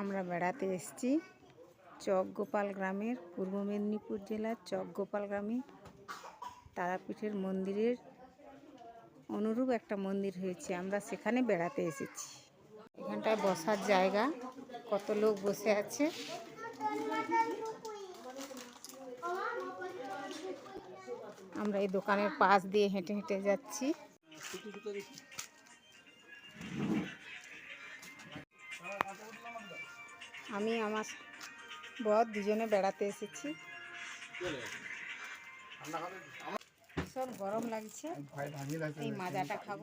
আমরা বেড়াতে এসেছি চক গোপাল গ্রামের পূর্ব মেদিনীপুর জেলার চক গোপাল গ্রামে। তারাপীঠের মন্দিরের অনুরূপ একটা মন্দির হয়েছে, আমরা সেখানে বেড়াতে এসেছি। এখানটায় বসার জায়গা, কত লোক বসে আছে। আমরা এই দোকানের পাশ দিয়ে হেঁটে হেঁটে যাচ্ছি। আমি আমার বর দুজনে বেড়াতে এসেছি। ভীষণ গরম লাগছে। এই মাজাটা খাব।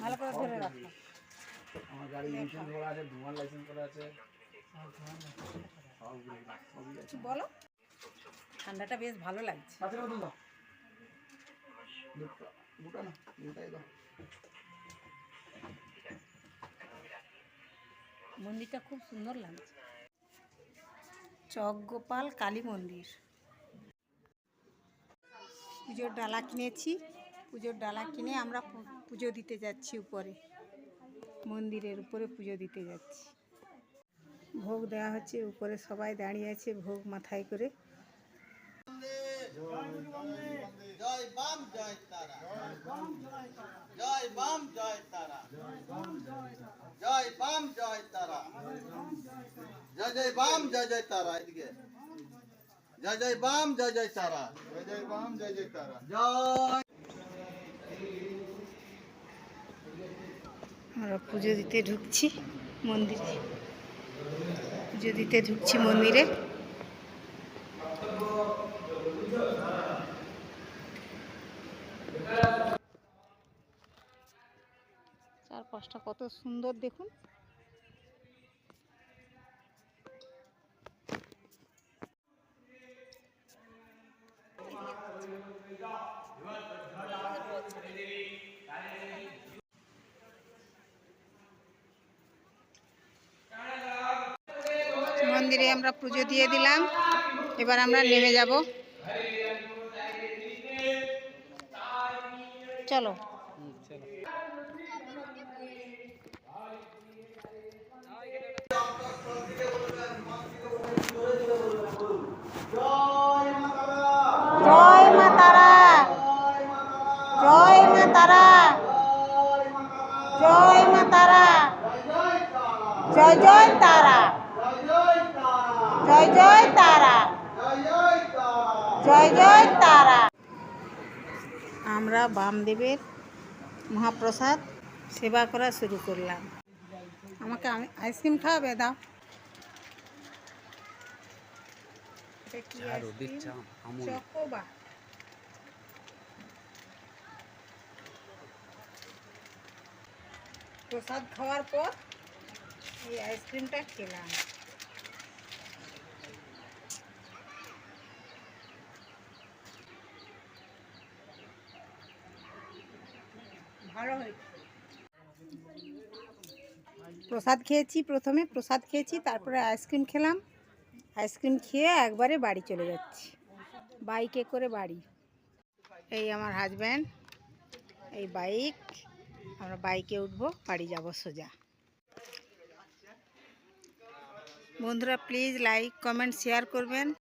ভালো করে ধরে রাখো। আমার গাড়ি করা আছে ধোঁয়ার লাইসেন্স করা আছে। কিছু বলো? ঠান্ডাটা বেশ ভালো লাগছে। দুটো দুটো না দুটাই দাও। মন্দিরটা খুব সুন্দর লাগছে। চক গোপাল কালী মন্দির। পুজোর ডালা কিনেছি। পুজোর ডালা কিনে আমরা পুজো দিতে যাচ্ছি উপরে। মন্দিরের উপরে পুজো দিতে যাচ্ছি। ভোগ দেওয়া হচ্ছে, উপরে সবাই দাঁড়িয়ে আছে ভোগ মাথায় করে জয় বাম জয় তারা জয় বাম জয় তারা জয় বাম জয় তারা। জয় জয় বাম জয় জয় তারা এদিকে। জয় জয় বাম জয় জয় তারা। জয় জয় বাম জয় জয় তারা। জয়। আমরা পুজো দিতে ঢুকছি মন্দিরে। পুজো দিতে ঢুকছি মন্দিরে। চারপাশটা কত সুন্দর দেখুন। মন্দিরে আমরা পুজো দিয়ে দিলাম। এবার আমরা নেমে যাব। চলো জয় মা তারা জয় মা তারা। জয় মা তারা। জয় জয় তারা। জয় জয় তারা। জয় জয় তারা। আমরা বামদেবের মহাপ্রসাদ সেবা করা শুরু করলাম। আমাকে আমি আইসক্রিম খাওয়াবে দাও? চকোবা প্রসাদ খাওয়ার পর এই আইসক্রিমটা খেলাম। ভালো হয়েছে। প্রসাদ খেয়েছি প্রথমে, প্রসাদ খেয়েছি, তারপরে আইসক্রিম খেলাম। আইসক্রিম খেয়ে একবারে বাড়ি চলে যাচ্ছি। বাইকে করে বাড়ি। এই আমার হাজব্যান্ড এই বাইক। আমরা বাইকে উঠবো বাড়ি যাব সোজা। বন্ধুরা প্লিজ লাইক কমেন্ট শেয়ার করবেন।